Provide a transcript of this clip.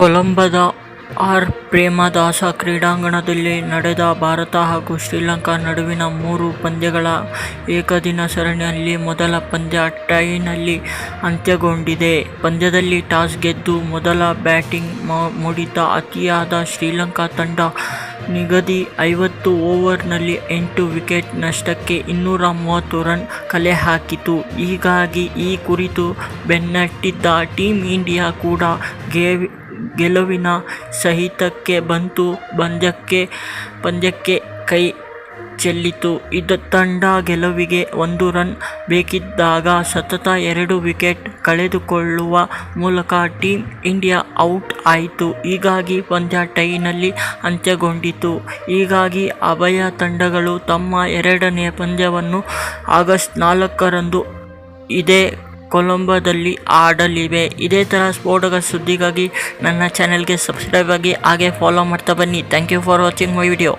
columba Premadasa ಕ್ರೀಡಾಂಗಣದಲ್ಲಿ ನಡೆದ ಭಾರತ ಹಾಗೂ ಶ್ರೀಲಂಕಾ ನಡುವಿನ ಮೂರು ಪಂದ್ಯಗಳ ಏಕದಿನ ಸರಣಿಯಲ್ಲಿ ಮೊದಲ ಪಂದ್ಯ ಟೈನಲ್ಲಿ ಅಂತ್ಯಗೊಂಡಿದೆ. ಪಂದ್ಯದಲ್ಲಿ ಟಾಸ್ ಗೆದ್ದು ಮೊದಲ ಬ್ಯಾಟಿಂಗ್ ಮಾಡಿದ ಅತಿಯಾದ ಶ್ರೀಲಂಕಾ ತಂಡ ನಿಗದಿ ಐವತ್ತು ಓವರ್ನಲ್ಲಿ ಎಂಟು ವಿಕೆಟ್ ನಷ್ಟಕ್ಕೆ ಇನ್ನೂರ ಮೂವತ್ತು ರನ್ ಕಲೆಹಾಕಿತು. ಹೀಗಾಗಿ ಈ ಕುರಿತು ಬೆನ್ನಟ್ಟಿದ್ದ ಟೀಮ್ ಇಂಡಿಯಾ ಕೂಡ ಗೆಲುವಿನ ಸನಿಹಕ್ಕೆ ಬಂತು ಪಂದ್ಯಕ್ಕೆ ಕೈ ಚೆಲ್ಲಿತು. ತಂಡ ಗೆಲುವಿಗೆ ಒಂದು ರನ್ ಬೇಕಿದ್ದಾಗ ಸತತ ಎರಡು ವಿಕೆಟ್ ಕಳೆದುಕೊಳ್ಳುವ ಮೂಲಕ ಟೀಮ್ ಇಂಡಿಯಾ ಔಟ್ ಆಯಿತು. ಹೀಗಾಗಿ ಪಂದ್ಯ ಟೈನಲ್ಲಿ ಅಂತ್ಯಗೊಂಡಿತು. ಹೀಗಾಗಿ ಅಭಯ ತಂಡಗಳು ತಮ್ಮ ಎರಡನೇ ಪಂದ್ಯವನ್ನು ಆಗಸ್ಟ್ ನಾಲ್ಕರಂದು ಇದೇ ಕೊಲಂಬೋದಲ್ಲಿ ಆಡಲಿವೆ. ಇದೇ ಥರ ಸ್ಫೋಟಕ ಸುದ್ದಿಗಾಗಿ ನನ್ನ ಚಾನೆಲ್ಗೆ ಸಬ್ಸ್ಕ್ರೈಬ್ ಆಗಿ ಹಾಗೆ ಫಾಲೋ ಮಾಡ್ತಾ ಬನ್ನಿ. Thank you for watching my video.